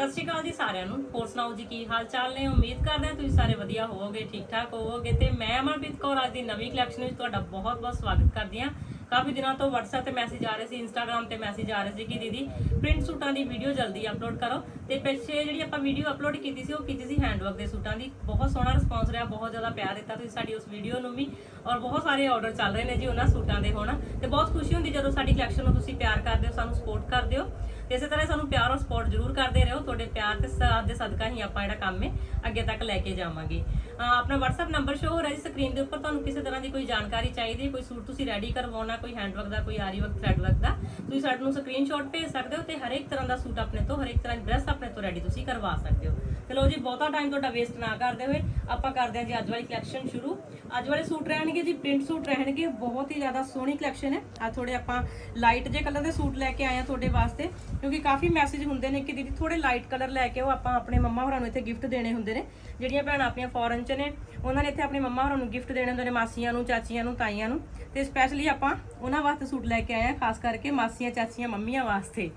ਸਤਿ ਸ਼੍ਰੀ ਅਕਾਲ ਜੀ ਸਾਰਿਆਂ ਨੂੰ। ਹੋਰ ਸੁਣਾਓ ਜੀ, ਕੀ ਹਾਲ ਚਾਲ ਨੇ? ਉਮੀਦ ਕਰਦੇ ਹਾਂ ਤੁਸੀਂ ਸਾਰੇ ਵਧੀਆ ਹੋਵੋਗੇ ਠੀਕ ਠਾਕ ਹੋਵੋਗੇ ਤੇ ਮੈਂ ਅਮਨਪ੍ਰੀਤ ਕੌਰ ਅੱਜ ਦੀ ਨਵੀਂ ਕਲੈਕਸ਼ਨ ਵਿੱਚ ਤੁਹਾਡਾ ਬਹੁਤ-ਬਹੁਤ ਸਵਾਗਤ ਕਰਦੀ ਹਾਂ। ਕਾਫੀ ਦਿਨਾਂ ਤੋਂ WhatsApp ਤੇ ਮੈਸੇਜ ਆ ਰਹੇ ਸੀ, Instagram ਤੇ ਮੈਸੇਜ ਆ ਰਹੇ ਸੀ ਕਿ ਦੀਦੀ ਪ੍ਰਿੰਟ ਸੂਟਾਂ ਦੀ ਵੀਡੀਓ ਜਲਦੀ ਅਪਲੋਡ ਕਰੋ ਤੇ ਪਿੱਛੇ ਜਿਹੜੀ ਆਪਾਂ ਵੀਡੀਓ ਅਪਲੋਡ ਕੀਤੀ ਸੀ, ਉਹ ਕੀਤੀ ਸੀ ਹੈਂਡਵਰਕ ਦੇ ਸੂਟਾਂ ਦੀ। ਬਹੁਤ ਸੋਹਣਾ ਰਿਸਪੌਂਸ ਰਿਹਾ, ਬਹੁਤ ਜ਼ਿਆਦਾ ਪਿਆਰ ਦਿੱਤਾ ਤੁਸੀਂ ਸਾਡੀ ਉਸ ਵੀਡੀਓ ਨੂੰ ਵੀ ਔਰ ਬਹੁਤ ਸਾਰੇ ਆਰਡਰ ਚੱਲ ਰਹੇ ਨੇ ਜੀ ਉਹਨਾਂ ਸੂਟਾਂ ਦੇ ਹੁਣ ਤੇ ਬਹੁਤ ਖੁਸ਼ੀ ਹੁੰਦੀ ਜਦੋਂ ਸਾਡੀ ਕਲੈਕਸ਼ਨ ਨੂੰ ਤੁਸੀਂ ਪਿਆਰ ਕਰਦੇ ਹੋ, ਸਾਨੂੰ ਸਪੋਰਟ ਕਰਦੇ ਹੋ। ਇਸੇ ਤਰ੍ਹਾਂ ਸਾਨੂੰ ਪਿਆਰ ਔਰ ਸਪੋਰਟ ਜ਼ਰੂਰ ਕਰਦੇ ਰਹੋ। ਤੁਹਾਡੇ ਪਿਆਰ ਤੇ ਸਾਥ ਦੇ ਸਦਕਾ ਹੀ ਆਪਾਂ ਜਿਹੜਾ ਕੰਮ ਹੈ, ਅੱਗੇ ਤੱਕ ਲੈ ਕੇ ਜਾਵਾਂਗੇ। ਆਪਣਾ WhatsApp ਨੰਬਰ ਸ਼ੋ ਹੋ ਰਿਹਾ ਜੀ ਸਕਰੀਨ ਦੇ ਉੱਪਰ। ਤੁਹਾਨੂੰ ਕਿਸੇ ਤਰ੍ਹਾਂ ਦੀ ਕੋਈ ਜਾਣਕਾਰੀ ਚਾਹੀਦੀ ਕੋਈ ਸੂਟ ਤੁਸੀਂ ਰੈਡੀ ਕਰਵਾਉਣਾ, ਕੋਈ ਹੈਂਡਵਰਕ ਦਾ, ਕੋਈ ਆਰੀ ਵਰਕ ਥ੍ਰੈਡ ਵਰਕ ਦਾ, ਤੁਸੀਂ ਸਾਡੇ ਨੂੰ ਸਕਰੀਨਸ਼ਾਟ ਭੇਜ ਸਕਦੇ ਹੋ ਤੇ ਹਰੇਕ ਤਰ੍ਹਾਂ ਦਾ ਸੂਟ ਆਪਣੇ ਤੋਂ, ਹਰੇਕ ਤਰ੍ਹਾਂ ਦੀ ਡਰੈਸ ਆਪਣੇ ਤੋਂ ਰੈਡੀ ਤੁਸੀਂ ਕਰਵਾ ਸਕਦੇ ਹੋ। ਚਲੋ ਜੀ, ਬਹੁਤਾ ਟਾਈਮ ਤੁਹਾਡਾ ਵੇਸਟ ਨਾ ਕਰਦੇ ਹੋਏ, ਆਪਾਂ ਕਰਦੇ ਹਾਂ ਜੀ ਅੱਜ ਵਾਲੀ ਕਲੈਕਸ਼ਨ ਸ਼ੁਰੂ। ਅੱਜ ਵਾਲੇ ਸੂਟ ਰਹਿਣਗੇ ਜੀ, ਪ੍ਰਿੰਟ ਸੂਟ ਰਹਿਣਗੇ, ਬਹੁਤ ਹੀ ਜ਼ਿਆਦਾ ਸੋਹਣੀ ਕਲੈਕਸ਼ਨ ਹੈ। ਆ ਥੋੜੇ ਆਪਾਂ ਲਾਈਟ ਜੇ ਕਲਰ ਦੇ ਸੂਟ ਲੈ ਕੇ ਆਏ ਆ ਤੁਹਾਡੇ ਵਾਸਤੇ, ਕਿਉਂਕਿ ਕਾਫੀ ਮੈਸੇਜ ਹੁੰਦੇ ਨੇ ਕਿ ਦੀਦੀ ਥੋੜੇ ਲਾਈਟ ਕਲਰ ਲੈ ਕੇ ਉਹ ਆਪਾਂ ਆਪਣੇ ਮੰਮਾ ਹੋਰਾਂ ਨੂੰ ਇੱਥੇ ਗਿਫਟ ਦੇਣੇ ਹੁੰਦੇ ਨੇ। ਜਿਹੜੀਆਂ ਭੈਣਾਂ ਆਪਣੀਆਂ ਫੋਰਨ ਚ ਨੇ, ਉਹਨਾਂ ਨੇ ਇੱਥੇ ਆਪਣੇ ਮੰਮਾ ਹੋਰਾਂ ਨੂੰ ਗਿਫਟ ਦੇਣੇ ਹੁੰਦੇ ਨੇ, ਮਾਸੀਆਂ ਨੂੰ, ਚਾਚੀਆਂ ਨੂੰ, ਤਾਈਆਂ ਨੂੰ। ਤੇ ਸਪੈਸ਼ਲੀ ਆਪਾਂ ਉਹਨਾਂ ਵਾਸਤੇ ਸੂਟ ਲੈ ਕੇ ਆਏ ਆ ਖਾਸ ਕਰਕੇ ਮਾਸੀਆਂ, ਚਾਚੀਆਂ, ਮੰਮੀਆਂ ਵਾਸਤੇ।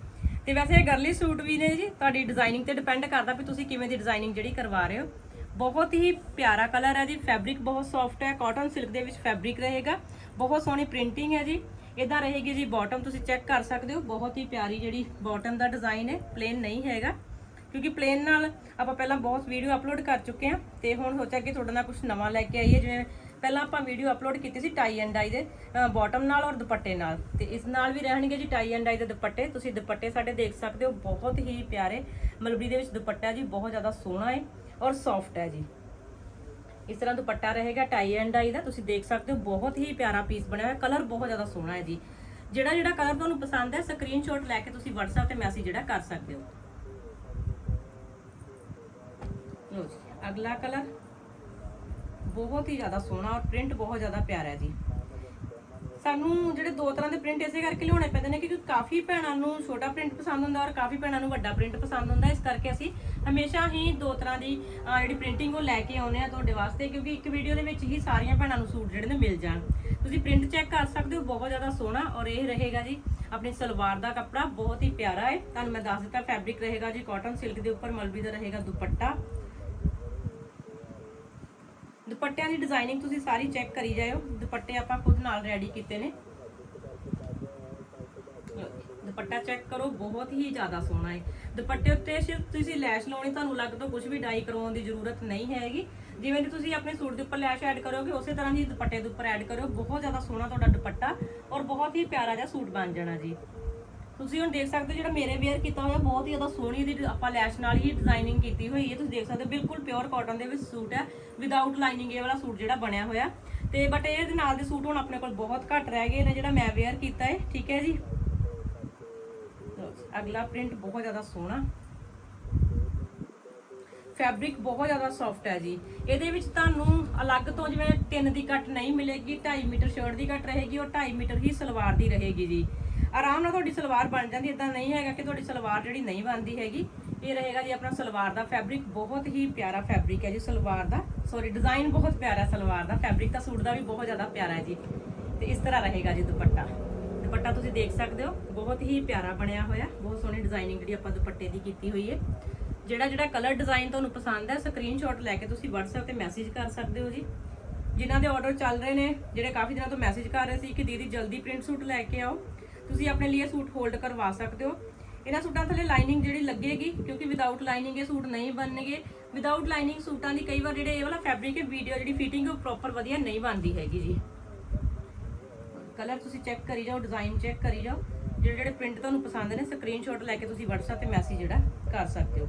ਤੇ ਵੈਸੇ ਇਹ ਗਰਲੀ ਸੂਟ ਵੀ ਨੇ ਜੀ, ਤੁਹਾਡੀ ਡਿਜ਼ਾਈਨਿੰਗ ਤੇ ਡਿਪੈਂਡ ਕਰਦਾ ਵੀ ਤੁਸੀਂ ਕਿਵੇਂ ਦੀ ਡਿਜ਼ਾਈਨਿੰਗ ਜਿਹੜੀ ਕਰਵਾ ਰਹੇ ਹੋ। ਬਹੁਤ ਹੀ ਪਿਆਰਾ ਕਲਰ ਹੈ ਜੀ ਫੈਬਰਿਕ ਬਹੁਤ ਸੌਫਟ ਹੈ ਕਾਟਨ ਸਿਲਕ ਦੇ ਵਿੱਚ ਫੈਬਰਿਕ ਰਹੇਗਾ, ਬਹੁਤ ਸੋਹਣੀ ਪ੍ਰਿੰਟਿੰਗ ਹੈ ਜੀ ਇਦਾਂ ਰਹੇਗੀ ਜੀ ਬਾਟਮ ਤੁਸੀਂ ਚੈੱਕ ਕਰ ਸਕਦੇ ਹੋ, ਬਹੁਤ ਹੀ ਪਿਆਰੀ ਜਿਹੜੀ ਬਾਟਮ ਦਾ ਡਿਜ਼ਾਈਨ ਹੈ ਪਲੇਨ ਨਹੀਂ ਹੈਗਾ, ਕਿਉਂਕਿ ਪਲੇਨ ਨਾਲ ਆਪਾਂ ਪਹਿਲਾਂ ਬਹੁਤ ਵੀਡੀਓ ਅਪਲੋਡ ਕਰ ਚੁੱਕੇ ਹਾਂ, ਤੇ ਹੁਣ ਸੋਚਿਆ ਕਿ ਤੁਹਾਡੇ ਨਾਲ ਕੁਝ ਨਵਾਂ ਲੈ ਕੇ ਆਈਏ, ਜਿਵੇਂ ਪਹਿਲਾਂ ਆਪਾਂ ਵੀਡੀਓ ਅਪਲੋਡ ਕੀਤੀ ਸੀ ਟਾਈ ਐਂਡ ਡਾਈ ਦੇ ਬਾਟਮ ਨਾਲ ਔਰ ਦੁਪੱਟੇ ਨਾਲ, ਤੇ ਇਸ ਨਾਲ ਵੀ ਰਹਿਣਗੇ ਜੀ ਟਾਈ ਐਂਡ ਡਾਈ ਦੇ ਦੁਪੱਟੇ, ਤੁਸੀਂ ਦੁਪੱਟੇ ਸਾਡੇ ਦੇਖ ਸਕਦੇ ਹੋ, ਬਹੁਤ ਹੀ ਪਿਆਰੇ, ਮਲਬਰੀ ਦੇ ਵਿੱਚ ਦੁਪੱਟਾ ਜੀ, ਬਹੁਤ ਜ਼ਿਆਦਾ ਸੋਹਣਾ ਹੈ ਔਰ ਸੌਫਟ ਹੈ ਜੀ। ਇਸ ਤਰ੍ਹਾਂ ਦੁਪੱਟਾ ਰਹੇਗਾ ਟਾਈ ਐਂਡ ਡਾਈ ਦਾ। ਤੁਸੀਂ ਦੇਖ ਸਕਦੇ ਹੋ, ਬਹੁਤ ਹੀ ਪਿਆਰਾ ਪੀਸ ਬਣਿਆ ਹੋਇਆ। ਕਲਰ ਬਹੁਤ ਜ਼ਿਆਦਾ ਸੋਹਣਾ ਹੈ ਜੀ। ਜਿਹੜਾ ਜਿਹੜਾ ਕਲਰ ਤੁਹਾਨੂੰ ਪਸੰਦ ਹੈ ਸਕਰੀਨਸ਼ਾਟ ਲੈ ਕੇ ਤੁਸੀਂ WhatsApp ਤੇ ਮੈਸੇਜ ਜਿਹੜਾ ਕਰ ਸਕਦੇ ਹੋ। ਲੋ ਜੀ, ਅਗਲਾ ਕਲਰ ਬਹੁਤ ਹੀ ਜ਼ਿਆਦਾ ਸੋਹਣਾ ਔਰ ਪ੍ਰਿੰਟ ਬਹੁਤ ਜ਼ਿਆਦਾ ਪਿਆਰਾ ਹੈ ਜੀ। ਸਾਨੂੰ ਜਿਹੜੇ ਦੋ ਤਰ੍ਹਾਂ ਦੇ ਪ੍ਰਿੰਟ ਇਸੇ ਕਰਕੇ ਲਿਆਉਣੇ ਪੈਂਦੇ ਨੇ ਕਿਉਂਕਿ ਕਾਫੀ ਭੈਣਾਂ ਨੂੰ ਛੋਟਾ ਪ੍ਰਿੰਟ ਪਸੰਦ ਹੁੰਦਾ ਔਰ ਕਾਫੀ ਭੈਣਾਂ ਨੂੰ ਵੱਡਾ ਪ੍ਰਿੰਟ ਪਸੰਦ ਹੁੰਦਾ ਇਸ ਕਰਕੇ ਅਸੀਂ ਹਮੇਸ਼ਾ ਹੀ ਦੋ ਤਰ੍ਹਾਂ ਦੀ ਅਹ, ਜਿਹੜੀ ਪ੍ਰਿੰਟਿੰਗ ਉਹ ਲੈ ਕੇ ਆਉਨੇ ਆ ਤੁਹਾਡੇ ਵਾਸਤੇ ਕਿਉਂਕਿ ਇੱਕ ਵੀਡੀਓ ਦੇ ਵਿੱਚ ਹੀ ਸਾਰੀਆਂ ਭੈਣਾਂ ਨੂੰ ਸੂਟ ਜਿਹੜੇ ਨੇ ਮਿਲ ਜਾਣ। ਤੁਸੀਂ ਪ੍ਰਿੰਟ ਚੈੱਕ ਕਰ ਸਕਦੇ ਹੋ ਬਹੁਤ ਜ਼ਿਆਦਾ ਸੋਹਣਾ ਔਰ ਇਹ ਰਹੇਗਾ ਜੀ ਆਪਣੀ ਸਲਵਾਰ ਦਾ ਕੱਪੜਾ ਬਹੁਤ ਹੀ ਪਿਆਰਾ ਹੈ। ਤੁਹਾਨੂੰ ਮੈਂ ਦੱਸ ਦਿੱਤਾ ਫੈਬਰਿਕ ਰਹੇਗਾ ਜੀ ਕਾਟਨ ਸਿਲਕ ਦੇ ਉੱਪਰ ਮਲਬਰੀ ਦਾ ਰਹੇਗਾ ਦੁਪੱਟਾ। ਦੁਪੱਟਿਆਂ ਦੀ ਡਿਜ਼ਾਈਨਿੰਗ ਤੁਸੀਂ ਸਾਰੀ ਚੈੱਕ ਕਰੀ ਜਾਇਓ। ਦੁਪੱਟੇ ਆਪਾਂ ਖੁਦ ਨਾਲ ਰੈਡੀ ਕੀਤੇ ਨੇ। ਦੁਪੱਟਾ ਚੈੱਕ ਕਰੋ, ਬਹੁਤ ਹੀ ਜ਼ਿਆਦਾ ਸੋਹਣਾ ਹੈ। ਦੁਪੱਟੇ ਉੱਤੇ ਸਿਰਫ ਤੁਸੀਂ ਲੈਸ਼ ਲਾਉਣੀ, ਤੁਹਾਨੂੰ ਲੱਗ ਤੋਂ ਕੁਝ ਵੀ ਡਾਈ ਕਰਵਾਉਣ ਦੀ ਜ਼ਰੂਰਤ ਨਹੀਂ ਹੈਗੀ। ਜਿਵੇਂ ਕਿ ਤੁਸੀਂ ਆਪਣੇ ਸੂਟ ਦੇ ਉੱਪਰ ਲੈਸ਼ ਐਡ ਕਰੋਗੇ, ਉਸੇ ਤਰ੍ਹਾਂ ਹੀ ਦੁਪੱਟੇ ਦੇ ਉੱਪਰ ਐਡ ਕਰਿਓ। ਬਹੁਤ ਜ਼ਿਆਦਾ ਸੋਹਣਾ ਤੁਹਾਡਾ ਦੁਪੱਟਾ ਔਰ ਬਹੁਤ ਹੀ ਪਿਆਰਾ ਜਿਹਾ ਸੂਟ ਬਣ ਜਾਣਾ ਜੀ। ਤੁਸੀਂ ਹੁਣ ਦੇਖ ਸਕਦੇ ਹੋ ਜਿਹੜਾ ਮੇਰੇ ਵੇਅਰ ਕੀਤਾ ਹੋਇਆ, ਬਹੁਤ ਹੀ ਜ਼ਿਆਦਾ ਸੋਹਣੀ ਦੀ ਆਪਾਂ ਲੈਸ਼ ਨਾਲ ਹੀ ਡਿਜ਼ਾਈਨਿੰਗ ਕੀਤੀ ਹੋਈ ਹੈ। ਤੁਸੀਂ ਦੇਖ ਸਕਦੇ ਹੋ, ਬਿਲਕੁਲ ਪਿਓਰ ਕਾਟਨ ਦੇ ਵਿੱਚ ਸੂਟ ਹੈ। ਵਿਦਆਊਟ ਲਾਈਨਿੰਗ ਇਹ ਵਾਲਾ ਸੂਟ ਜਿਹੜਾ ਬਣਿਆ ਹੋਇਆ। ਤੇ ਬਟ ਇਹਦੇ ਨਾਲ ਦੇ ਸੂਟ ਹੁਣ ਆਪਣੇ ਕੋਲ ਬਹੁਤ ਘੱਟ ਰਹਿ ਗਏ ਨੇ, ਜਿਹੜਾ ਮੈਂ ਵੇਅਰ ਕੀਤਾ ਹੈ। ਠੀਕ ਹੈ ਜੀ? ਅਗਲਾ ਪ੍ਰਿੰਟ ਬਹੁਤ ਜ਼ਿਆਦਾ ਸੋਹਣਾ। ਫੈਬਰਿਕ ਬਹੁਤ ਜ਼ਿਆਦਾ ਸੌਫਟ ਹੈ ਜੀ। ਇਹਦੇ ਵਿੱਚ ਤੁਹਾਨੂੰ ਅਲੱਗ ਤੋਂ ਜਿਵੇਂ 3 ਦੀ ਕੱਟ ਨਹੀਂ ਮਿਲੇਗੀ 2.5 ਮੀਟਰ ਸ਼ਰਟ ਦੀ ਕੱਟ ਰਹੇਗੀ, ਔਰ 2.5 ਮੀਟਰ ਹੀ ਸਲਵਾਰ ਦੀ ਰਹੇਗੀ ਜੀ। ਆਰਾਮ ਨਾਲ ਤੁਹਾਡੀ ਸਲਵਾਰ ਬਣ ਜਾਂਦੀ ਇਦਾਂ ਨਹੀਂ ਹੈਗਾ ਕਿ ਤੁਹਾਡੀ ਸਲਵਾਰ ਜਿਹੜੀ ਨਹੀਂ ਬਣਦੀ ਹੈਗੀ। ਇਹ ਰਹੇਗਾ ਜੀ ਆਪਣਾ ਸਲਵਾਰ ਦਾ ਫੈਬਰਿਕ ਬਹੁਤ ਹੀ ਪਿਆਰਾ ਫੈਬਰਿਕ ਹੈ ਜੀ ਸਲਵਾਰ ਦਾ। ਸੌਰੀ ਡਿਜ਼ਾਈਨ ਬਹੁਤ ਪਿਆਰਾ ਸਲਵਾਰ ਦਾ ਫੈਬਰਿਕ ਤਾਂ ਸੂਟ ਦਾ ਵੀ ਬਹੁਤ ਜ਼ਿਆਦਾ ਪਿਆਰਾ ਹੈ ਜੀ। ਤੇ ਇਸ ਤਰ੍ਹਾਂ ਰਹੇਗਾ ਜੀ ਦੁਪੱਟਾ। ਦੁਪੱਟਾ ਤੁਸੀਂ ਦੇਖ ਸਕਦੇ ਹੋ, ਬਹੁਤ ਹੀ ਪਿਆਰਾ ਬਣਿਆ ਹੋਇਆ, ਬਹੁਤ ਸੋਹਣੀ ਡਿਜ਼ਾਈਨਿੰਗ ਜਿਹੜੀ ਆਪਾਂ ਦੁਪੱਟੇ ਦੀ ਕੀਤੀ ਹੋਈ ਹੈ। ਜਿਹੜਾ ਜਿਹੜਾ ਕਲਰ ਡਿਜ਼ਾਈਨ ਤੁਹਾਨੂੰ ਪਸੰਦ ਹੈ ਸਕਰੀਨਸ਼ਾਟ ਲੈ ਕੇ ਤੁਸੀਂ WhatsApp ਤੇ ਮੈਸੇਜ ਕਰ ਸਕਦੇ ਹੋ ਜੀ। ਜਿਨ੍ਹਾਂ ਦੇ ਆਰਡਰ ਚੱਲ ਰਹੇ ਨੇ, ਜਿਹੜੇ ਕਾਫੀ ਦਿਨਾਂ ਤੋਂ ਮੈਸੇਜ ਕਰ ਰਹੇ ਸੀ ਕਿ ਦੀਦੀ ਜਲਦੀ ਪ੍ਰਿੰਟ ਸੂਟ ਲੈ ਕੇ ਆਓ। ਤੁਸੀਂ ਆਪਣੇ ਲਈ ਇਹ ਸੂਟ ਹੋਲਡ ਕਰਵਾ ਸਕਦੇ ਹੋ। ਇਹਨਾਂ ਸੂਟਾਂ ਥੱਲੇ ਲਾਈਨਿੰਗ ਜਿਹੜੀ ਲੱਗੇਗੀ, ਕਿਉਂਕਿ ਵਿਦਆਊਟ ਲਾਈਨਿੰਗ ਇਹ ਸੂਟ ਨਹੀਂ ਬਣਨਗੇ। ਵਿਦਆਊਟ ਲਾਈਨਿੰਗ ਸੂਟਾਂ ਦੀ ਕਈ ਵਾਰ ਜਿਹੜੇ ਇਹ ਵਾਲਾ ਫੈਬਰਿਕ ਹੈ ਵੀਡੀਓ ਜਿਹੜੀ ਫਿਟਿੰਗ ਉਹ ਪ੍ਰੋਪਰ ਵਧੀਆ ਨਹੀਂ ਬਣਦੀ ਹੈਗੀ ਜੀ। ਕਲਰ ਤੁਸੀਂ ਚੈੱਕ ਕਰੀ ਜਾਓ ਡਿਜ਼ਾਈਨ ਚੈੱਕ ਕਰੀ ਜਾਓ। ਜਿਹੜੇ ਜਿਹੜੇ ਪ੍ਰਿੰਟ ਤੁਹਾਨੂੰ ਪਸੰਦ ਨੇ ਸਕਰੀਨਸ਼ਾਟ ਲੈ ਕੇ ਤੁਸੀਂ WhatsApp ਤੇ ਮੈਸੇਜ ਜਿਹੜਾ ਕਰ ਸਕਦੇ ਹੋ।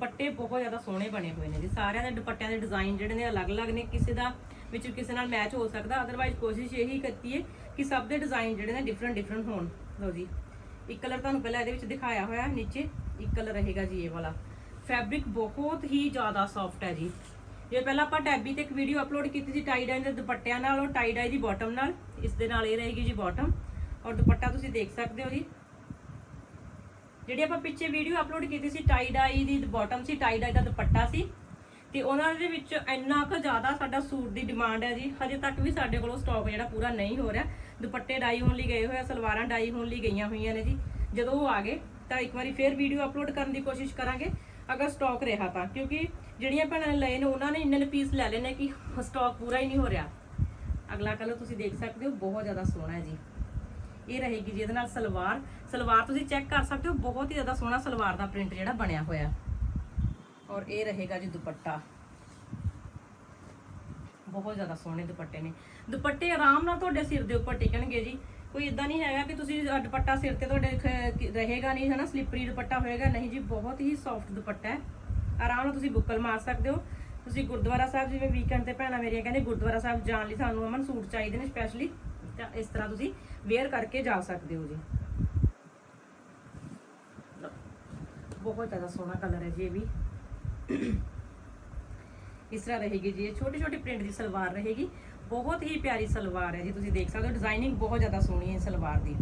ਦੁਪੱਟੇ ਬਹੁਤ ਜ਼ਿਆਦਾ ਸੋਹਣੇ ਬਣੇ ਹੋਏ ਨੇ ਜੀ। ਸਾਰਿਆਂ ਦੇ ਦੁਪੱਟਿਆਂ ਦੇ ਡਿਜ਼ਾਈਨ ਜਿਹੜੇ ਨੇ ਅਲੱਗ-ਅਲੱਗ ਨੇ, ਕਿਸੇ ਦਾ ਵਿੱਚ ਕਿਸੇ ਨਾਲ ਮੈਚ ਹੋ ਸਕਦਾ ਅਦਰਵਾਈਜ਼ ਕੋਸ਼ਿਸ਼ ਇਹੀ ਕੀਤੀ ਹੈ ਕਿ ਸਭ ਦੇ ਡਿਜ਼ਾਈਨ ਜਿਹੜੇ ਨੇ ਡਿਫਰੈਂਟ ਡਿਫਰੈਂਟ ਹੋਣ। ਲਓ ਜੀ, ਇੱਕ ਕਲਰ ਤੁਹਾਨੂੰ ਪਹਿਲਾਂ ਇਹਦੇ ਵਿੱਚ ਦਿਖਾਇਆ ਹੋਇਆ, ਨੀਚੇ ਇੱਕ ਕਲਰ ਰਹੇਗਾ ਜੀ ਇਹ ਵਾਲਾ। ਫੈਬਰਿਕ ਬਹੁਤ ਹੀ ਜ਼ਿਆਦਾ ਸੌਫਟ ਹੈ ਜੀ। ਜੇ ਪਹਿਲਾਂ ਆਪਾਂ ਟੈਬੀ ਤੇ ਇੱਕ ਵੀਡੀਓ ਅਪਲੋਡ ਕੀਤੀ ਸੀ ਟਾਈ ਡਾਈ ਦੇ ਦੁਪੱਟਿਆਂ ਨਾਲ ਔਰ ਟਾਈ ਡਾਈ ਦੀ ਬਾਟਮ ਨਾਲ, ਇਸ ਦੇ ਨਾਲ ਇਹ ਰਹੇਗੀ ਜੀ ਬਾਟਮ ਔਰ ਦੁਪੱਟਾ ਤੁਸੀਂ ਦੇਖ ਸਕਦੇ ਹੋ ਜੀ ਜਿਹੜੀ ਆਪਾਂ ਪਿੱਛੇ ਵੀਡੀਓ ਅਪਲੋਡ ਕੀਤੀ ਸੀ ਟਾਈ ਡਾਈ ਦੀ ਬਾਟਮ ਸੀ ਟਾਈ ਡਾਈ ਦਾ ਦੁਪੱਟਾ ਸੀ, ਤੇ ਉਹਨਾਂ ਦੇ ਵਿੱਚ ਇੰਨਾ ਕੁ ਜ਼ਿਆਦਾ ਸਾਡਾ ਸੂਟ ਦੀ ਡਿਮਾਂਡ ਹੈ ਜੀ, ਹਜੇ ਤੱਕ ਵੀ ਸਾਡੇ ਕੋਲੋਂ ਸਟਾਕ ਜਿਹੜਾ ਪੂਰਾ ਨਹੀਂ ਹੋ ਰਿਹਾ। ਦੁਪੱਟੇ ਡਾਈ ਹੋਣ ਲਈ ਗਏ ਹੋਏ ਆ, ਸਲਵਾਰਾਂ ਡਾਈ ਹੋਣ ਲਈ ਗਈਆਂ ਹੋਈਆਂ ਨੇ ਜੀ। ਜਦੋਂ ਉਹ ਆ ਗਏ, ਤਾਂ ਇੱਕ ਵਾਰੀ ਫੇਰ ਵੀਡੀਓ ਅਪਲੋਡ ਕਰਨ ਦੀ ਕੋਸ਼ਿਸ਼ ਕਰਾਂਗੇ, ਅਗਰ ਸਟਾਕ ਰਿਹਾ ਤਾਂ। ਕਿਉਂਕਿ ਜਿਹੜੀਆਂ ਭੈਣਾਂ ਨੇ ਲਏ ਨੇ, ਉਹਨਾਂ ਨੇ ਇੰਨੇ ਨੇ ਪੀਸ ਲੈ ਲਏ ਨੇ ਕਿ ਸਟਾਕ ਪੂਰਾ ਹੀ ਨਹੀਂ ਹੋ ਰਿਹਾ। ਅਗਲਾ ਕਲਰ ਤੁਸੀਂ ਦੇਖ ਸਕਦੇ ਹੋ, ਬਹੁਤ ਜ਼ਿਆਦਾ ਸੋਹਣਾ ਹੈ ਜੀ। ਇਹ ਰਹੇਗੀ ਜੀ ਇਹਦੇ ਨਾਲ ਸਲਵਾਰ ਸਲਵਾਰ ਤੁਸੀਂ ਚੈੱਕ ਕਰ ਸਕਦੇ ਹੋ, ਬਹੁਤ ਹੀ ਜ਼ਿਆਦਾ ਸੋਹਣਾ ਸਲਵਾਰ ਦਾ ਪ੍ਰਿੰਟ ਜਿਹੜਾ ਬਣਿਆ ਹੋਇਆ। ਔਰ ਇਹ ਰਹੇਗਾ ਜੀ ਦੁਪੱਟਾ। ਬਹੁਤ ਜ਼ਿਆਦਾ ਸੋਹਣੇ ਦੁਪੱਟੇ ਨੇ। ਦੁਪੱਟੇ ਆਰਾਮ ਨਾਲ ਤੁਹਾਡੇ ਸਿਰ ਦੇ ਉੱਪਰ ਟਿਕਣਗੇ ਜੀ। ਕੋਈ ਇਦਾਂ ਨਹੀਂ ਹੈਗਾ ਕਿ ਤੁਸੀਂ ਦੁਪੱਟਾ ਸਿਰ ਤੇ ਤੁਹਾਡੇ ਖ- ਕਿ- ਰਹੇਗਾ ਨਹੀਂ, ਹਨਾ ਸਲਿੱਪਰੀ ਦੁਪੱਟਾ ਹੋਏਗਾ। ਨਹੀਂ ਜੀ, ਬਹੁਤ ਹੀ ਸੌਫਟ ਦੁਪੱਟਾ ਹੈ। ਆਰਾਮ ਨਾਲ ਤੁਸੀਂ ਬੁੱਕਲ ਮਾਰ ਸਕਦੇ ਹੋ। ਤੁਸੀਂ ਗੁਰਦੁਆਰਾ ਸਾਹਿਬ, ਜਿਵੇਂ ਵੀਕਐਂਡ ਤੇ ਭੈਣਾਂ ਮੇਰੀਆਂ ਕਹਿੰਦੇ ਗੁਰਦੁਆਰਾ ਸਾਹਿਬ ਜਾਣ ਲਈ ਸਾਨੂੰ ਅਮਨ ਸੂਟ ਚਾਹੀਦੇ ਨੇ ਸਪੈਸ਼ਲੀ ਤਾਂ ਇਸ ਤਰ੍ਹਾਂ ਤੁਸੀਂ ਵੇਅਰ ਕਰਕੇ ਜਾ ਸਕਦੇ ਹੋ ਜੀ। ਲਓ। ਬਹੁਤ ਜ਼ਿਆਦਾ ਸੋਹਣਾ ਕਲਰ ਹੈ ਜੀ ਇਹ ਵੀ। ਇਸ ਤਰ੍ਹਾਂ ਰਹੇਗੀ ਜੀ, ਇਹ ਛੋਟੀ ਛੋਟੀ ਪ੍ਰਿੰਟ ਦੀ ਸਲਵਾਰ ਰਹੇਗੀ। ਬਹੁਤ ਹੀ ਪਿਆਰੀ ਸਲਵਾਰ ਹੈ ਜੀ, ਤੁਸੀਂ ਦੇਖ ਸਕਦੇ ਹੋ ਡਿਜ਼ਾਈਨਿੰਗ ਬਹੁਤ ਜ਼ਿਆਦਾ ਸੋਹਣੀ ਹੈ ਇਸ ਸਲਵਾਰ ਦੀ।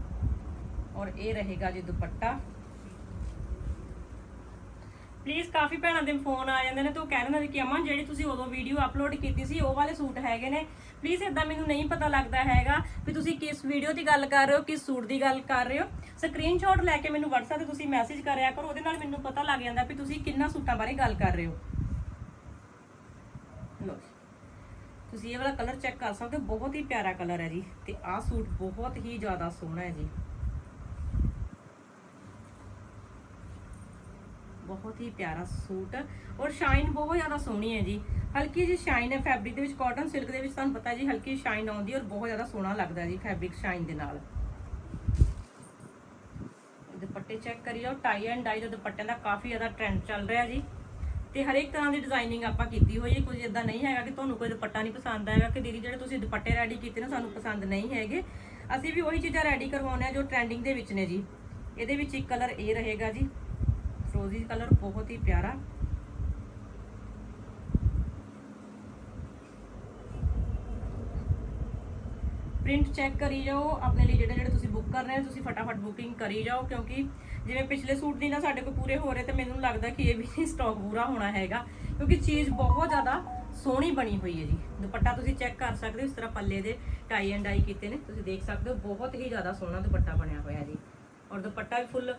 ਔਰ ਇਹ ਰਹੇਗਾ ਜੀ ਦੁਪੱਟਾ। ਪਲੀਜ਼ ਕਾਫੀ ਭੈਣਾਂ ਦੇ ਫੋਨ ਆ ਜਾਂਦੇ ਨੇ, ਤੇ ਉਹ ਕਹਿ ਦਿੰਦੇ ਨੇ ਕਿ ਅਮਨ, ਜਿਹੜੀ ਤੁਸੀਂ ਉਦੋਂ ਵੀਡੀਓ ਅਪਲੋਡ ਕੀਤੀ ਸੀ, ਉਹ ਵਾਲੇ ਸੂਟ ਹੈਗੇ ਨੇ। ਪਲੀਜ਼ ਇਦਾਂ ਮੈਨੂੰ ਨਹੀਂ ਪਤਾ ਲੱਗਦਾ ਹੈਗਾ ਵੀ ਤੁਸੀਂ ਕਿਸ ਵੀਡੀਓ ਦੀ ਗੱਲ ਕਰ ਰਹੇ ਹੋ, ਕਿਸ ਸੂਟ ਦੀ ਗੱਲ ਕਰ ਰਹੇ ਹੋ। ਸਕਰੀਨਸ਼ਾਟ ਲੈ ਕੇ ਮੈਨੂੰ WhatsApp ਤੇ ਤੁਸੀਂ ਮੈਸੇਜ ਕਰਿਆ ਕਰੋ, ਉਹਦੇ ਨਾਲ ਮੈਨੂੰ ਪਤਾ ਲੱਗ ਜਾਂਦਾ ਵੀ ਤੁਸੀਂ ਕਿੰਨਾ ਸੂਟਾਂ ਬਾਰੇ ਗੱਲ ਕਰ ਰਹੇ ਹੋ। ਲਓ ਤੁਸੀਂ ਇਹ ਵਾਲਾ ਕਲਰ ਚੈੱਕ ਕਰ ਸਕਦੇ ਹੋ, ਬਹੁਤ ਹੀ ਪਿਆਰਾ ਕਲਰ ਹੈ ਜੀ, ਤੇ ਆਹ ਸੂਟ ਬਹੁਤ ਹੀ ਜ਼ਿਆਦਾ ਸੋਹਣਾ ਹੈ ਜੀ। ਬਹੁਤ ਹੀ ਪਿਆਰਾ ਸੂਟ ਔਰ ਸ਼ਾਈਨ ਬਹੁਤ ਜ਼ਿਆਦਾ ਸੋਹਣੀ ਹੈ ਜੀ। ਹਲਕੀ ਜਿਹੀ ਸ਼ਾਈਨ ਹੈ ਫੈਬਰਿਕ ਦੇ ਵਿੱਚ ਕਾਟਨ ਸਿਲਕ ਦੇ ਵਿੱਚ, ਤੁਹਾਨੂੰ ਪਤਾ ਜੀ, ਹਲਕੀ ਸ਼ਾਈਨ ਆਉਂਦੀ ਔਰ ਬਹੁਤ ਜ਼ਿਆਦਾ ਸੋਹਣਾ ਲੱਗਦਾ ਜੀ ਫੈਬਰਿਕ ਸ਼ਾਈਨ ਦੇ ਨਾਲ। ਦੁਪੱਟੇ ਚੈੱਕ ਕਰੀ ਜਾਓ ਟਾਈ ਐਂਡ ਡਾਈ ਦੇ ਦੁਪੱਟਿਆਂ ਦਾ ਕਾਫੀ ਜ਼ਿਆਦਾ ਟ੍ਰੈਂਡ ਚੱਲ ਰਿਹਾ ਜੀ। ਤੇ ਹਰੇਕ ਤਰ੍ਹਾਂ ਦੀ ਡਿਜ਼ਾਈਨਿੰਗ ਆਪਾਂ ਕੀਤੀ ਹੋਈ ਹੈ, ਕੁਝ ਇਦਾਂ ਨਹੀਂ ਹੈਗਾ ਕਿ ਤੁਹਾਨੂੰ ਕੋਈ ਦੁਪੱਟਾ ਨਹੀਂ ਪਸੰਦ ਆਏਗਾ, ਕਿ ਦੀਦੀ ਜਿਹੜੇ ਤੁਸੀਂ ਦੁਪੱਟੇ ਰੈਡੀ ਕੀਤੇ ਨੇ, ਸਾਨੂੰ ਪਸੰਦ ਨਹੀਂ ਹੈਗੇ। ਅਸੀਂ ਵੀ ਉਹੀ ਚੀਜ਼ਾਂ ਰੈਡੀ ਕਰਵਾਉਂਦੇ ਆ ਜੋ ਟ੍ਰੈਂਡਿੰਗ ਦੇ ਵਿੱਚ ਨੇ ਜੀ। ਇਹਦੇ ਵਿੱਚ ਇੱਕ ਕਲਰ ਇਹ ਰਹੇਗਾ ਜੀ। ਫਰੋਜ਼ੀ ਕਲਰ ਬਹੁਤ ਹੀ ਪਿਆਰਾ। ਪ੍ਰਿੰਟ ਚੈੱਕ ਕਰੀ ਜਾਓ, ਆਪਣੇ ਲਈ ਜਿਹੜੇ ਜਿਹੜੇ ਤੁਸੀਂ ਬੁੱਕ ਕਰ ਰਹੇ ਹੋ, ਤੁਸੀਂ ਫਟਾਫਟ ਬੁਕਿੰਗ ਕਰੀ ਜਾਓ, ਕਿਉਂਕਿ ਜਿਵੇਂ ਪਿਛਲੇ ਸੂਟ ਨਹੀਂ ਨਾ ਸਾਡੇ ਕੋਲ ਪੂਰੇ ਹੋ ਰਹੇ ਤੇ ਮੈਨੂੰ ਲੱਗਦਾ ਕਿ ਇਹ ਵੀ ਨਹੀਂ ਸਟਾਕ ਪੂਰਾ ਹੋਣਾ ਹੈਗਾ, ਕਿਉਂਕਿ ਚੀਜ਼ ਬਹੁਤ ਜ਼ਿਆਦਾ ਸੋਹਣੀ ਬਣੀ ਹੋਈ ਹੈ ਜੀ। ਦੁਪੱਟਾ ਤੁਸੀਂ ਚੈੱਕ ਕਰ ਸਕਦੇ ਹੋ, ਇਸ ਤਰ੍ਹਾਂ ਪੱਲੇ ਦੇ ਟਾਈ ਐਂਡ ਡਾਈ ਕੀਤੇ ਨੇ, ਤੁਸੀਂ ਦੇਖ ਸਕਦੇ ਹੋ, ਬਹੁਤ ਹੀ ਜ਼ਿਆਦਾ ਸੋਹਣਾ ਦੁਪੱਟਾ ਬਣਿਆ ਹੋਇਆ ਜੀ। ਔਰ ਦੁਪੱਟਾ ਵੀ ਫੁੱਲ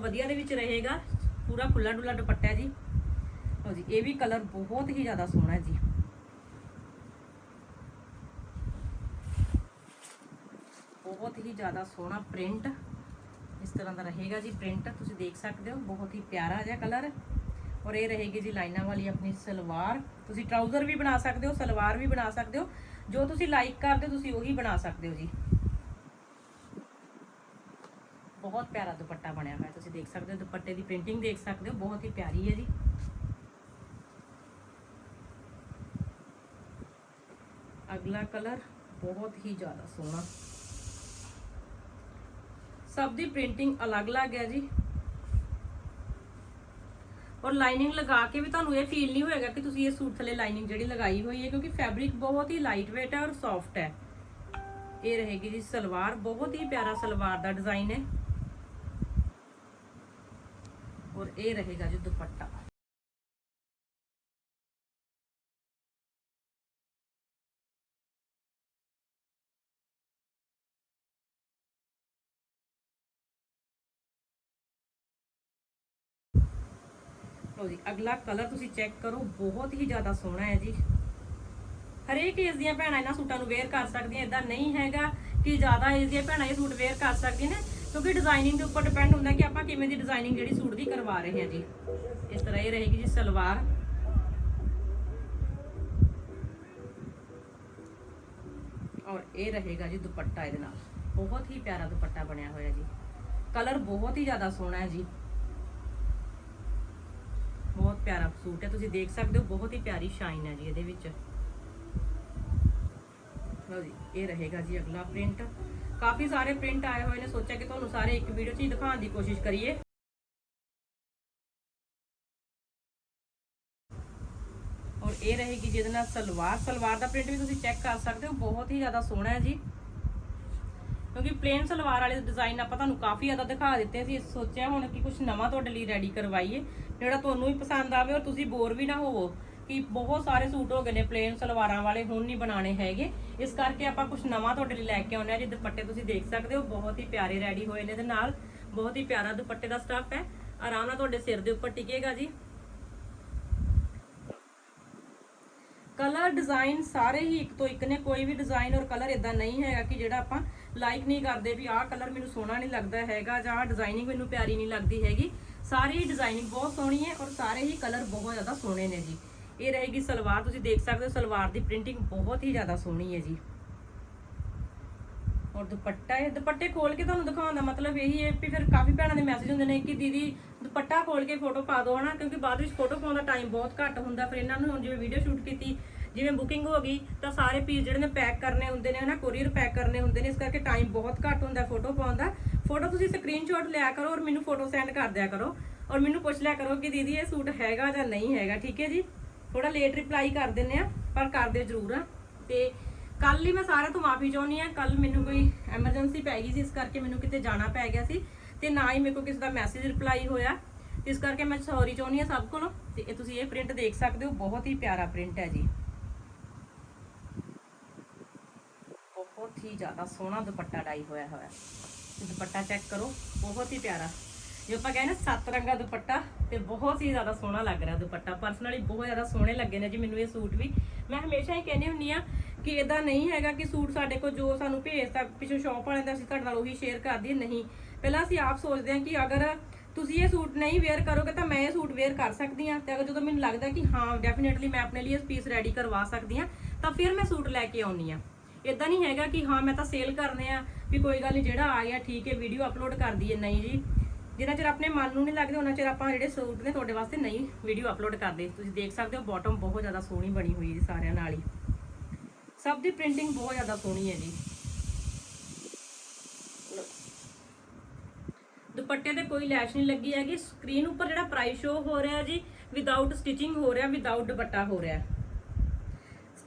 ਵਧੀਆ ਦੇ ਵਿੱਚ ਰਹੇਗਾ। ਪੂਰਾ ਖੁੱਲਾ ਡੁੱਲਾ ਦੁਪੱਟਾ ਹੈ ਜੀ। ਲਓ ਜੀ, ਇਹ ਵੀ ਕਲਰ ਬਹੁਤ ਹੀ ਜ਼ਿਆਦਾ ਸੋਹਣਾ ਹੈ ਜੀ। ਬਹੁਤ ਹੀ ਜ਼ਿਆਦਾ ਸੋਹਣਾ ਪ੍ਰਿੰਟ ਇਸ ਤਰ੍ਹਾਂ ਦਾ ਰਹੇਗਾ ਜੀ ਪ੍ਰਿੰਟ। ਤੁਸੀਂ ਦੇਖ ਸਕਦੇ ਹੋ, ਬਹੁਤ ਹੀ ਪਿਆਰਾ ਜਿਹਾ ਕਲਰ। ਔਰ ਇਹ ਰਹੇਗੀ ਜੀ ਲਾਈਨਾਂ ਵਾਲੀ ਆਪਣੀ ਸਲਵਾਰ। ਤੁਸੀਂ ਟਰਾਊਜ਼ਰ ਵੀ ਬਣਾ ਸਕਦੇ ਹੋ, ਸਲਵਾਰ ਵੀ ਬਣਾ ਸਕਦੇ ਹੋ। ਜੋ ਤੁਸੀਂ ਲਾਈਕ ਕਰਦੇ ਹੋ, ਤੁਸੀਂ ਉਹੀ ਬਣਾ ਸਕਦੇ ਹੋ ਜੀ। ਬਹੁਤ ਪਿਆਰਾ ਦੁਪੱਟਾ ਬਣਿਆ ਹੋਇਆ, ਤੁਸੀਂ ਦੇਖ ਸਕਦੇ ਹੋ, ਦੁਪੱਟੇ ਦੀ ਪ੍ਰਿੰਟਿੰਗ ਦੇਖ ਸਕਦੇ ਹੋ, ਬਹੁਤ ਹੀ ਪਿਆਰੀ ਹੈ ਜੀ। ਅਗਲਾ ਕਲਰ ਬਹੁਤ ਹੀ ਜ਼ਿਆਦਾ ਸੋਹਣਾ। ਸਭ ਦੀ ਪ੍ਰਿੰਟਿੰਗ ਅਲੱਗ-ਅਲੱਗ ਹੈ ਜੀ। ਔਰ ਲਾਈਨਿੰਗ ਲਗਾ ਕੇ ਵੀ ਤੁਹਾਨੂੰ ਇਹ ਫੀਲ ਨਹੀਂ ਹੋਏਗਾ ਕਿ ਤੁਸੀਂ ਇਹ ਸੂਟ ਥੱਲੇ ਲਾਈਨਿੰਗ ਜਿਹੜੀ ਲਗਾਈ ਹੋਈ ਹੈ, ਕਿਉਂਕਿ ਫੈਬਰਿਕ ਬਹੁਤ ਹੀ ਲਾਈਟ weight ਹੈ ਔਰ ਸੌਫਟ ਹੈ। ਇਹ ਰਹੇਗੀ ਜੀ ਸਲਵਾਰ, ਬਹੁਤ ਹੀ ਪਿਆਰਾ ਸਲਵਾਰ ਦਾ ਡਿਜ਼ਾਈਨ ਹੈ। ਔਰ ਇਹ ਰਹੇਗਾ ਜੀ ਦੁਪੱਟਾ। ਲਓ ਜੀ, ਅਗਲਾ ਕਲਰ ਤੁਸੀਂ ਚੈੱਕ ਕਰੋ, ਬਹੁਤ ਹੀ ਜ਼ਿਆਦਾ ਸੋਹਣਾ ਹੈ ਜੀ। ਹਰੇਕ ਏਜ ਦੀਆਂ ਭੈਣਾਂ ਇਹਨਾਂ ਸੂਟਾਂ ਨੂੰ ਵੇਅਰ ਕਰ ਸਕਦੀਆਂ ਇਦਾਂ ਨਹੀਂ ਹੈਗਾ ਕਿ ਜ਼ਿਆਦਾ ਏਜ ਦੀਆਂ ਭੈਣਾਂ ਇਹ ਸੂਟ ਵੇਅਰ ਕਰ ਸਕਦੀਆਂ ਨੇ। ਕਿਉਂਕਿ ਡਿਜ਼ਾਈਨਿੰਗ ਦੇ ਉੱਪਰ ਡਿਪੈਂਡ ਹੁੰਦਾ ਕਿ ਆਪਾਂ ਕਿਵੇਂ ਦੀ ਡਿਜ਼ਾਈਨਿੰਗ ਜਿਹੜੀ ਸੂਟ ਦੀ ਕਰਵਾ ਰਹੇ ਹਾਂ ਜੀ। ਇਸ ਤਰ੍ਹਾਂ ਇਹ ਰਹੇਗੀ ਜੀ ਸਲਵਾਰ। ਔਰ ਇਹ ਰਹੇਗਾ ਜੀ ਦੁਪੱਟਾ ਇਹਦੇ ਨਾਲ। ਬਹੁਤ ਹੀ ਪਿਆਰਾ ਦੁਪੱਟਾ ਬਣਿਆ ਹੋਇਆ ਜੀ। ਕਲਰ ਬਹੁਤ ਹੀ ਜ਼ਿਆਦਾ ਸੋਹਣਾ ਹੈ ਜੀ। ਬਹੁਤ ਪਿਆਰਾ ਸੂਟ ਹੈ। ਤੁਸੀਂ ਦੇਖ ਸਕਦੇ ਹੋ ਬਹੁਤ ਹੀ ਪਿਆਰੀ ਸ਼ਾਈਨ ਹੈ ਜੀ ਇਹਦੇ ਵਿੱਚ। ਲਓ ਜੀ, ਇਹ ਰਹੇਗਾ ਜੀ ਅਗਲਾ ਪ੍ਰਿੰਟ ਕਾਫੀ ਸਾਰੇ ਪ੍ਰਿੰਟ ਆਏ ਹੋਏ ਨੇ, ਸੋਚਿਆ ਕਿ ਤੁਹਾਨੂੰ ਸਾਰੇ ਇੱਕ ਵੀਡੀਓ 'ਚ ਹੀ ਦਿਖਾਉਣ ਦੀ ਕੋਸ਼ਿਸ਼ ਕਰੀਏ। ਔਰ ਇਹ ਰਹੇਗੀ ਜਿਹਦੇ ਨਾਲ ਸਲਵਾਰ ਸਲਵਾਰ ਦਾ ਪ੍ਰਿੰਟ ਵੀ ਤੁਸੀਂ ਚੈੱਕ ਕਰ ਸਕਦੇ ਹੋ, ਬਹੁਤ ਹੀ ਜ਼ਿਆਦਾ ਸੋਹਣਾ ਹੈ ਜੀ। ਕਿਉਂਕਿ ਪਲੇਨ ਸਲਵਾਰ ਵਾਲੇ ਡਿਜ਼ਾਈਨ ਆਪਾਂ ਤੁਹਾਨੂੰ ਕਾਫੀ ਜ਼ਿਆਦਾ ਦਿਖਾ ਦਿੱਤੇ ਸੀ ਸੋਚਿਆ ਹੁਣ ਕਿ ਕੁਝ ਨਵਾਂ ਤੁਹਾਡੇ ਲਈ ਰੈਡੀ ਕਰਵਾਈਏ। ਜਿਹੜਾ ਤੁਹਾਨੂੰ ਵੀ ਪਸੰਦ ਆਵੇ ਔਰ ਤੁਸੀਂ ਬੋਰ ਵੀ ਨਾ ਹੋਵੋ। ਕਿ ਬਹੁਤ ਸਾਰੇ ਸੂਟ ਹੋ ਗਏ ਨੇ ਪਲੇਨ ਸਲਵਾਰਾਂ ਵਾਲੇ, ਹੁਣ ਨਹੀਂ ਬਣਾਣੇ ਹੈਗੇ। ਇਸ ਕਰਕੇ ਆਪਾਂ ਕੁਝ ਨਵਾਂ ਤੁਹਾਡੇ ਲਈ ਲੈ ਕੇ ਆਉਂਦੇ ਆ ਜੇ ਦੁਪੱਟੇ ਤੁਸੀਂ ਦੇਖ ਸਕਦੇ ਹੋ, ਬਹੁਤ ਹੀ ਪਿਆਰੇ ਰੈਡੀ ਹੋਏ ਨੇ ਇਹਦੇ ਨਾਲ। ਬਹੁਤ ਹੀ ਪਿਆਰਾ ਦੁਪੱਟੇ ਦਾ ਸਟੱਫ ਹੈ। ਆਰਾਮ ਨਾਲ ਤੁਹਾਡੇ ਸਿਰ ਦੇ ਉੱਪਰ ਟਿਕੇਗਾ ਜੀ। ਕਲਰ ਡਿਜ਼ਾਈਨ ਸਾਰੇ ਹੀ ਇੱਕ ਤੋਂ ਇੱਕ ਨੇ, ਕੋਈ ਵੀ ਡਿਜ਼ਾਈਨ ਔਰ ਕਲਰ ਇਦਾਂ ਨਹੀਂ ਹੈਗਾ ਕਿ ਜਿਹੜਾ ਆਪਾਂ ਲਾਈਕ ਨਹੀਂ ਕਰਦੇ ਵੀ ਆਹ ਕਲਰ ਮੈਨੂੰ ਸੋਹਣਾ ਨਹੀਂ ਲੱਗਦਾ ਹੈਗਾ ਜਾਂ ਆਹ ਡਿਜ਼ਾਈਨਿੰਗ ਮੈਨੂੰ ਪਿਆਰੀ ਨਹੀਂ ਲੱਗਦੀ ਹੈਗੀ। ਸਾਰੀ ਡਿਜ਼ਾਈਨਿੰਗ ਬਹੁਤ ਸੋਹਣੀ ਹੈ ਔਰ ਸਾਰੇ ਹੀ ਕਲਰ ਬਹੁਤ ਜ਼ਿਆਦਾ ਸੋਹਣੇ ਨੇ ਜੀ। ਇਹ ਰਹੇਗੀ ਸਲਵਾਰ, ਤੁਸੀਂ ਦੇਖ ਸਕਦੇ ਹੋ ਸਲਵਾਰ ਦੀ ਪ੍ਰਿੰਟਿੰਗ ਬਹੁਤ ਹੀ ਜ਼ਿਆਦਾ ਸੋਹਣੀ ਹੈ ਜੀ। ਔਰ ਦੁਪੱਟਾ ਇਹ, ਦੁਪੱਟੇ ਖੋਲ ਕੇ ਤੁਹਾਨੂੰ ਦਿਖਾਉਣ ਦਾ ਮਤਲਬ ਇਹੀ ਹੈ ਵੀ ਫਿਰ ਕਾਫੀ ਭੈਣਾਂ ਦੇ ਮੈਸੇਜ ਹੁੰਦੇ ਨੇ ਕਿ ਦੀਦੀ ਦੁਪੱਟਾ ਖੋਲ ਕੇ ਫੋਟੋ ਪਾ ਦਿਓ ਹਨਾ, ਕਿਉਂਕਿ ਬਾਅਦ ਵਿੱਚ ਫੋਟੋ ਪਾਉਣ ਦਾ ਟਾਈਮ ਬਹੁਤ ਘੱਟ ਹੁੰਦਾ। ਫਿਰ ਇਹਨਾਂ ਨੂੰ ਹੁਣ ਜਿਵੇਂ ਵੀਡੀਓ ਸ਼ੂਟ ਕੀਤੀ, ਜਿਵੇਂ ਬੁਕਿੰਗ ਹੋ ਗਈ, ਤਾਂ ਸਾਰੇ ਪੀਸ ਜਿਹੜੇ ਨੇ ਪੈਕ ਕਰਨੇ ਹੁੰਦੇ ਨੇ ਹਨਾ ਕੋਰੀਅਰ ਪੈਕ ਕਰਨੇ ਹੁੰਦੇ ਨੇ, ਇਸ ਕਰਕੇ ਟਾਈਮ ਬਹੁਤ ਘੱਟ ਹੁੰਦਾ ਫੋਟੋ ਪਾਉਣ ਦਾ। ਫੋਟੋ ਤੁਸੀਂ ਸਕਰੀਨਸ਼ਾਟ ਲਿਆ ਕਰੋ ਔਰ ਮੈਨੂੰ ਫੋਟੋ ਸੈਂਡ ਕਰ ਦਿਆ ਕਰੋ। ਔਰ ਮੈਨੂੰ ਪੁੱਛ ਲਿਆ ਕਰੋ ਕਿ ਦੀਦੀ ਇਹ ਸੂਟ ਹੈਗਾ ਜਾਂ ਨਹੀਂ ਹੈਗਾ, ਠੀਕ ਹੈ ਜੀ? ਥੋੜਾ ਲੇਟ ਰਿਪਲਾਈ ਕਰ ਦਿੰਨੇ ਆ ਪਰ ਕਰਦੇ ਜ਼ਰੂਰ ਆ ਤੇ ਕੱਲ ਹੀ ਮੈਂ ਸਾਰਿਆਂ ਤੋਂ ਮਾਫੀ ਚਾਹੁੰਦੀ ਆ ਕੱਲ ਮੈਨੂੰ ਕੋਈ ਐਮਰਜੈਂਸੀ ਪੈ ਗਈ ਸੀ, ਇਸ ਕਰਕੇ ਮੈਨੂੰ ਕਿਤੇ ਜਾਣਾ ਪੈ ਗਿਆ ਸੀ ਤੇ ਨਾ ਹੀ ਮੇਰੇ ਕੋਲ ਕਿਸੇ ਦਾ ਮੈਸੇਜ ਰਿਪਲਾਈ ਹੋਇਆ। ਤੇ ਇਸ ਕਰਕੇ ਮੈਂ ਸੌਰੀ ਚਾਹੁੰਦੀ ਆ ਸਭ ਕੋਲੋਂ। ਤੇ ਇਹ ਤੁਸੀਂ ਇਹ ਪ੍ਰਿੰਟ ਦੇਖ ਸਕਦੇ ਹੋ, ਬਹੁਤ ਹੀ ਪਿਆਰਾ ਪ੍ਰਿੰਟ ਹੈ ਜੀ। ਬਹੁਤ ਹੀ ਜ਼ਿਆਦਾ ਸੋਹਣਾ ਦੁਪੱਟਾ ਡਾਈ ਹੋਇਆ ਹੋਇਆ। ਦੁਪੱਟਾ ਚੈੱਕ ਕਰੋ, ਬਹੁਤ ਹੀ ਪਿਆਰਾ। ਜੇ ਆਪਾਂ ਕਹਿੰਦੇ ਨਾ ਸੱਤ ਰੰਗਾ ਦੁਪੱਟਾ, ਤੇ ਬਹੁਤ ਹੀ ਜ਼ਿਆਦਾ ਸੋਹਣਾ ਲੱਗ ਰਿਹਾ ਦੁਪੱਟਾ। ਪਰਸਨਲੀ ਬਹੁਤ ਜ਼ਿਆਦਾ ਸੋਹਣੇ ਲੱਗੇ ਨੇ ਜੀ ਮੈਨੂੰ ਇਹ ਸੂਟ ਵੀ। ਮੈਂ ਹਮੇਸ਼ਾ ਹੀ ਕਹਿੰਦੀ ਹੁੰਨੀ ਆ ਕਿ ਇਦਾਂ ਨਹੀਂ ਹੈਗਾ ਕਿ ਸੂਟ ਸਾਡੇ ਕੋਲ ਜੋ ਸਾਨੂੰ ਭੇਜਦਾ ਪਿੱਛੋਂ ਸ਼ੌਪ ਵਾਲਿਆਂ ਦਾ ਅਸੀਂ ਤੁਹਾਡੇ ਨਾਲ ਉਹੀ ਸ਼ੇਅਰ ਕਰਦੀ ਨਹੀਂ। ਪਹਿਲਾਂ ਅਸੀਂ ਆਪ ਸੋਚਦੇ ਹਾਂ ਕਿ ਅਗਰ ਤੁਸੀਂ ਇਹ ਸੂਟ ਨਹੀਂ ਵੇਅਰ ਕਰੋਗੇ ਤਾਂ ਮੈਂ ਇਹ ਸੂਟ ਵੇਅਰ ਕਰ ਸਕਦੀ ਹਾਂ। ਤੇ ਅਗਰ ਜਦੋਂ ਮੈਨੂੰ ਲੱਗਦਾ ਕਿ ਹਾਂ ਡੈਫੀਨਿਟਲੀ ਮੈਂ ਆਪਣੇ ਲਈ ਇਹ ਪੀਸ ਰੈਡੀ ਕਰਵਾ ਸਕਦੀ ਹਾਂ, ਤਾਂ ਫਿਰ ਮੈਂ ਸੂਟ ਲੈ ਕੇ ਆਉਣੀ ਆ ਇਦਾਂ ਨਹੀਂ ਹੈਗਾ ਕਿ ਹਾਂ, ਮੈਂ ਤਾਂ ਸੇਲ ਕਰਨੇ ਆ ਵੀ ਕੋਈ ਗੱਲ ਨਹੀਂ ਜਿਹੜਾ ਆ ਗਿਆ ਠੀਕ ਹੈ ਵੀਡੀਓ ਅਪਲੋਡ ਕਰ ਦਈਏ। ਨਹੀਂ ਜੀ ਜਿੰਨਾ ਚਿਰ ਆਪਣੇ ਮਨ ਨੂੰ ਨਹੀਂ ਲੱਗਦੇ, ਉਹਨਾਂ ਚਿਰ ਆਪਾਂ ਜਿਹੜੇ ਸੂਟ ਨੇ ਤੁਹਾਡੇ ਵਾਸਤੇ ਨਹੀਂ ਵੀਡੀਓ ਅਪਲੋਡ ਕਰਦੇ। ਤੁਸੀਂ ਦੇਖ ਸਕਦੇ ਹੋ ਬਾਟਮ ਬਹੁਤ ਜ਼ਿਆਦਾ ਸੋਹਣੀ ਬਣੀ ਹੋਈ ਹੈ ਸਾਰਿਆਂ ਨਾਲ ਹੀ। ਸਭ ਦੀ ਪ੍ਰਿੰਟਿੰਗ ਬਹੁਤ ਜ਼ਿਆਦਾ ਸੋਹਣੀ ਹੈ ਜੀ। ਦੁਪੱਟੇ ਤੇ ਕੋਈ ਲੈਸ਼ ਨਹੀਂ ਲੱਗੀ ਹੈਗੀ। ਸਕਰੀਨ ਉੱਪਰ ਜਿਹੜਾ ਪ੍ਰਾਈਸ ਸ਼ੋ ਹੋ ਰਿਹਾ ਜੀ ਵਿਦਆਊਟ ਸਟਿਚਿੰਗ ਹੋ ਰਿਹਾ ਵਿਦਆਊਟ ਦੁਪੱਟਾ ਹੋ ਰਿਹਾ।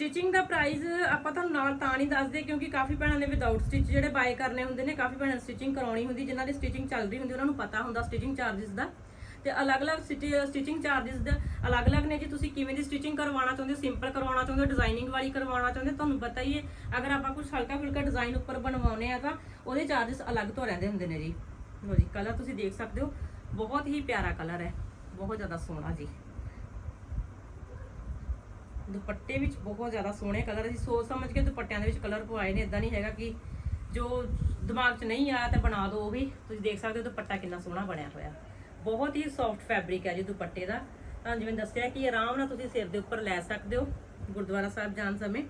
ਸਟਿਚਿੰਗ ਦਾ ਪ੍ਰਾਈਸ ਆਪਾਂ ਤੁਹਾਨੂੰ ਨਾਲ ਤਾਂ ਨਹੀਂ ਦੱਸਦੇ, ਕਿਉਂਕਿ ਕਾਫੀ ਭੈਣਾਂ ਨੇ ਵਿਦਆਊਟ ਸਟਿਚ ਜਿਹੜੇ ਬਾਏ ਕਰਨੇ ਹੁੰਦੇ ਨੇ, ਕਾਫੀ ਭੈਣਾਂ ਨੇ ਸਟਿਚਿੰਗ ਕਰਾਉਣੀ ਹੁੰਦੀ, ਜਿਨ੍ਹਾਂ ਦੀ ਸਟਿਚਿੰਗ ਚੱਲ ਰਹੀ ਹੁੰਦੀ, ਉਹਨਾਂ ਨੂੰ ਪਤਾ ਹੁੰਦਾ ਸਟਿਚਿੰਗ ਚਾਰजेस ਦਾ। ਤੇ ਅਲੱਗ-ਅਲੱਗ ਸਟਿਚਿੰਗ ਚਾਰजेस ਦਾ ਅਲੱਗ-ਅਲੱਗ ਨੇ ਜੀ, ਤੁਸੀਂ ਕਿਵੇਂ ਦੀ ਸਟਿਚਿੰਗ ਕਰਵਾਉਣਾ ਚਾਹੁੰਦੇ ਹੋ ਸਿੰਪਲ ਕਰਵਾਉਣਾ ਚਾਹੁੰਦੇ ਹੋ ਡਿਜ਼ਾਈਨਿੰਗ ਵਾਲੀ ਕਰਵਾਉਣਾ ਚਾਹੁੰਦੇ ਹੋ, ਤੁਹਾਨੂੰ ਪਤਾ ਹੀ ਹੈ, ਅਗਰ ਆਪਾਂ ਕੁਝ ਹਲਕਾ-ਫੁਲਕਾ ਡਿਜ਼ਾਈਨ ਉੱਪਰ ਬਣਵਾਉਨੇ ਆ ਤਾਂ ਉਹਦੇ ਚਾਰजेस ਅਲੱਗ ਤੋਂ ਰਹਿੰਦੇ ਹੁੰਦੇ ਨੇ ਜੀ। ਲੋ ਜੀ ਕਲਰ ਤੁਸੀਂ ਦੇਖ ਸਕਦੇ ਹੋ, ਬਹੁਤ ਹੀ ਪਿਆਰਾ ਕਲਰ ਹੈ, ਬਹੁਤ ਜ਼ਿਆਦਾ ਸੋਹਣਾ ਜੀ। ਦੁਪੱਟੇ ਵਿੱਚ ਬਹੁਤ ਜ਼ਿਆਦਾ ਸੋਹਣੇ ਕਲਰ ਅਸੀਂ ਸੋਚ ਸਮਝ ਕੇ ਦੁਪੱਟਿਆਂ ਦੇ ਵਿੱਚ ਕਲਰ ਪਵਾਏ ਨੇ ਇਦਾਂ ਨਹੀਂ ਹੈਗਾ ਕਿ ਜੋ ਦਿਮਾਗ 'ਚ ਨਹੀਂ ਆਇਆ ਤਾਂ ਬਣਾ ਦਿਓ ਉਹ ਵੀ। ਤੁਸੀਂ ਦੇਖ ਸਕਦੇ ਹੋ ਦੁਪੱਟਾ ਕਿੰਨਾ ਸੋਹਣਾ ਬਣਿਆ ਹੋਇਆ। ਬਹੁਤ ਹੀ ਸੌਫਟ ਫੈਬਰਿਕ ਹੈ ਜੀ ਦੁਪੱਟੇ ਦਾ। ਤਾਂ ਜਿਵੇਂ ਦੱਸਿਆ ਕਿ ਆਰਾਮ ਨਾਲ ਤੁਸੀਂ ਸਿਰ ਦੇ ਉੱਪਰ ਲੈ ਸਕਦੇ ਹੋ ਗੁਰਦੁਆਰਾ ਸਾਹਿਬ ਜਾਣ ਸਮੇਂ।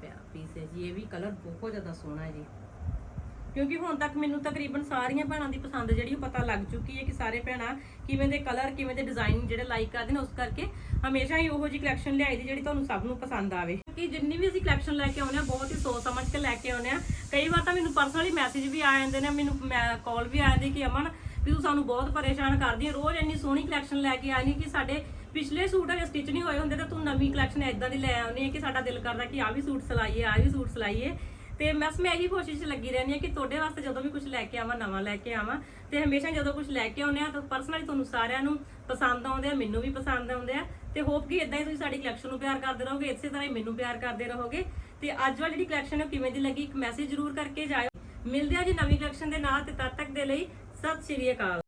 ਪਿਆ, ਪੀਸ ਹੈ ਜੀ, ਇਹ ਵੀ ਕਲਰ ਬਹੁਤ ਜ਼ਿਆਦਾ ਸੋਹਣਾ ਹੈ ਜੀ। ਕਿਉਂਕਿ ਹੁਣ ਤੱਕ ਮੈਨੂੰ ਤਕਰੀਬਨ ਸਾਰੀਆਂ ਭੈਣਾਂ ਦੀ ਪਸੰਦ ਜਿਹੜੀ ਉਹ ਪਤਾ ਲੱਗ ਚੁੱਕੀ ਹੈ ਕਿ ਸਾਰੇ ਭੈਣਾਂ ਕਿਵੇਂ ਦੇ ਕਲਰ ਕਿਵੇਂ ਦੇ ਡਿਜ਼ਾਈਨ ਜਿਹੜੇ ਲਾਈਕ ਕਰਦੇ ਨੇ, ਉਸ ਕਰਕੇ ਹਮੇਸ਼ਾ ਹੀ ਉਹੋ ਜੀ ਕਲੈਕਸ਼ਨ ਲਿਆਈ ਦੀ ਜਿਹੜੀ ਤੁਹਾਨੂੰ ਸਭ ਨੂੰ ਪਸੰਦ ਆਵੇ। ਕਿ ਜਿੰਨੀ ਵੀ ਅਸੀਂ ਕਲੈਕਸ਼ਨ ਲੈ ਕੇ ਆਉਂਦੇ ਆ ਬਹੁਤ ਹੀ ਸੋਚ ਸਮਝ ਕੇ ਲੈ ਕੇ ਆਉਂਦੇ ਆ ਕਈ ਵਾਰ ਤਾਂ ਮੈਨੂੰ ਪਰਸਨਲੀ ਮੈਸੇਜ ਵੀ ਆ ਜਾਂਦੇ ਨੇ, ਮੈਨੂੰ ਕਾਲ ਵੀ ਆ ਜਾਂਦੀ ਕਿ ਅਮਨ, ਵੀ ਤੂੰ ਸਾਨੂੰ ਬਹੁਤ ਪਰੇਸ਼ਾਨ ਕਰਦੀ ਹੈ। ਰੋਜ਼ ਇੰਨੀ ਸੋਹਣੀ ਕਲੈਕਸ਼ਨ ਲੈ ਕੇ ਆਣੀ ਕਿ ਸਾਡੇ ਪਿਛਲੇ ਸੂਟ ਅਜੇ ਸਟਿਚ ਨਹੀਂ ਹੋਏ ਹੁੰਦੇ ਤਾਂ ਤੂੰ ਨਵੀਂ ਕਲੈਕਸ਼ਨ ਐਦਾਂ ਦੀ ਲੈ ਆਉਣੀ ਹੈ ਕਿ ਸਾਡਾ ਦਿਲ ਕਰਦਾ ਕਿ ਆ ਵੀ ਸੂਟ ਸਿਲਾਈਏ ਆ ਵੀ ਸੂਟ ਸਿਲਾਈਏ। ਤੇ ਬਸ ਮੈਂ ਇਹੀ ਕੋਸ਼ਿਸ਼ ਲੱਗੀ ਰਹਿੰਦੀ ਹਾਂ ਕਿ ਤੁਹਾਡੇ ਵਾਸਤੇ ਜਦੋਂ ਵੀ ਕੁਝ ਲੈ ਕੇ ਆਵਾਂ, ਨਵਾਂ ਲੈ ਕੇ ਆਵਾਂ। ਤੇ ਹਮੇਸ਼ਾ ਜਦੋਂ ਕੁਝ ਲੈ ਕੇ ਆਉਂਦੇ ਆ ਤਾਂ ਪਰਸਨਲੀ ਤੁਹਾਨੂੰ ਸਾਰਿਆਂ ਨੂੰ ਪਸੰਦ ਆਉਂਦੇ ਆ, ਮੈਨੂੰ ਵੀ ਪਸੰਦ ਆਉਂਦੇ ਆ। ਤੇ ਹੋਪ ਕਿ ਇਦਾਂ ਹੀ ਤੁਸੀਂ ਸਾਡੀ ਕਲੈਕਸ਼ਨ ਨੂੰ ਪਿਆਰ ਕਰਦੇ ਰਹੋਗੇ, ਇਸੇ ਤਰ੍ਹਾਂ ਹੀ ਮੈਨੂੰ ਪਿਆਰ ਕਰਦੇ ਰਹੋਗੇ। ਤੇ ਅੱਜ ਵਾਲੀ ਜਿਹੜੀ ਕਲੈਕਸ਼ਨ ਹੈ ਕਿਵੇਂ ਦੀ ਲੱਗੀ, ਇੱਕ ਮੈਸੇਜ ਜ਼ਰੂਰ ਕਰਕੇ ਜਾਇਓ। ਮਿਲਦੇ ਆ ਜੀ ਨਵੀਂ ਕਲੈਕਸ਼ਨ ਦੇ ਨਾਲ ਤੇ ਤਦ ਤੱਕ ਦੇ ਲਈ ਸਤਿ ਸ਼੍ਰੀ ਅਕਾਲ।